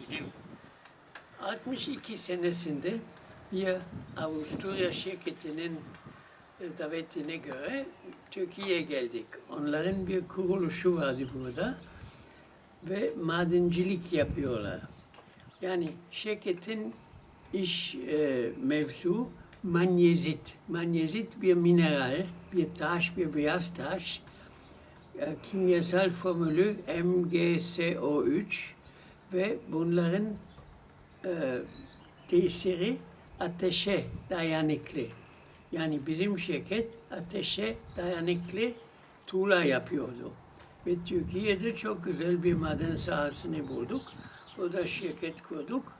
İlgin. 62 senesinde bir Avusturya şirketinin e, davetine göre Türkiye'ye geldik. Onların bir kuruluşu vardı burada ve madencilik yapıyorlar. Yani şirketin iş e, mevzu manyezit. Manyezit bir mineral, bir taş, bir beyaz taş. E, kimyasal formülü MgSO3 ve bunların e, tesiri ateşe dayanıklı. Yani bizim şirket ateşe dayanıklı tuğla yapıyordu. Ve Türkiye'de çok güzel bir maden sahasını bulduk. O da şirket kurduk.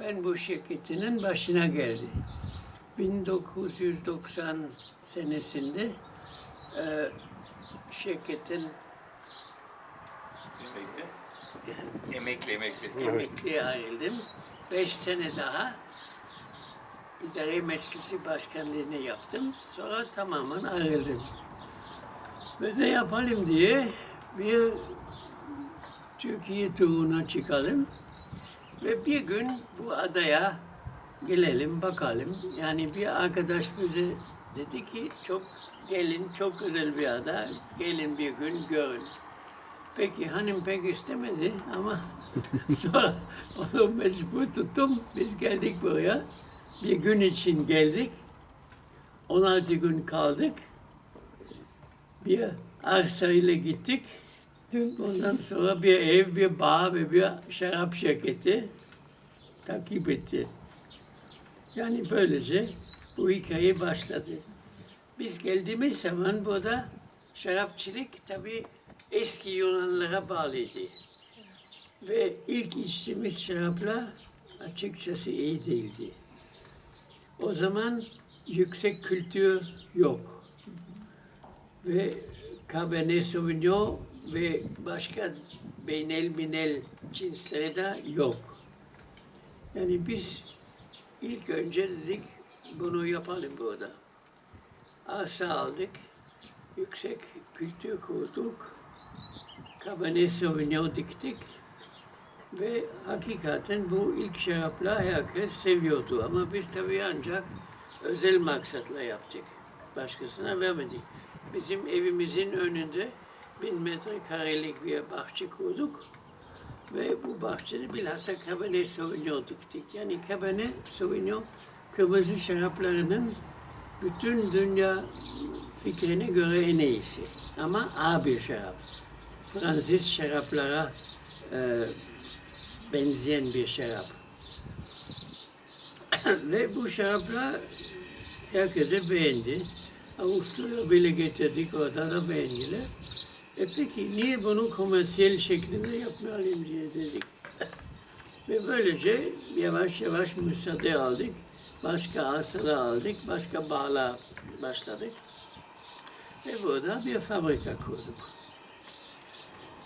Ben bu şirketinin başına geldi. 1990 senesinde e, şirketin Emekli. Emekli emekli. emekliye ayrıldım. Beş sene daha idare meclisi başkanlığını yaptım. Sonra tamamen ayrıldım. Ve ne yapalım diye bir Türkiye turuna çıkalım. Ve bir gün bu adaya gelelim bakalım. Yani bir arkadaş bize dedi ki çok gelin çok güzel bir ada. Gelin bir gün görün. Peki hanım pek istemedi ama sonra onu mecbur tuttum. Biz geldik buraya. Bir gün için geldik. 16 gün kaldık. Bir arsayla gittik. Ondan sonra bir ev, bir bar ve bir şarap şirketi takip etti. Yani böylece bu hikaye başladı. Biz geldiğimiz zaman burada şarapçılık tabii eski Yunanlara bağlıydı. Ve ilk içtiğimiz şaraplar açıkçası iyi değildi. O zaman yüksek kültür yok. Ve Cabernet Sauvignon ve başka beynel minel cinsleri de yok. Yani biz ilk önce dedik bunu yapalım burada. Arsa aldık, yüksek kültür kurduk, Cabernet Sauvignon diktik ve hakikaten bu ilk şaraplar herkes seviyordu ama biz tabii ancak özel maksatla yaptık. Başkasına vermedik. Bizim evimizin önünde bin metrekarelik bir bahçe kurduk ve bu bahçede bilhassa Cabernet Sauvignon diktik. Yani Cabernet Sauvignon kırmızı şaraplarının bütün dünya fikrine göre en iyisi. Ama ağır bir şarap. Fransız şaraplara e, benzeyen bir şarap. Ve bu şaraplar herkese beğendi. Avusturya bile getirdik, orada da beğendiler. E peki niye bunu komersiyel şeklinde yapmayalım diye dedik. Ve böylece yavaş yavaş müsaade aldık. Başka arsalar aldık, başka bağlar başladık. Ve burada bir fabrika kurduk.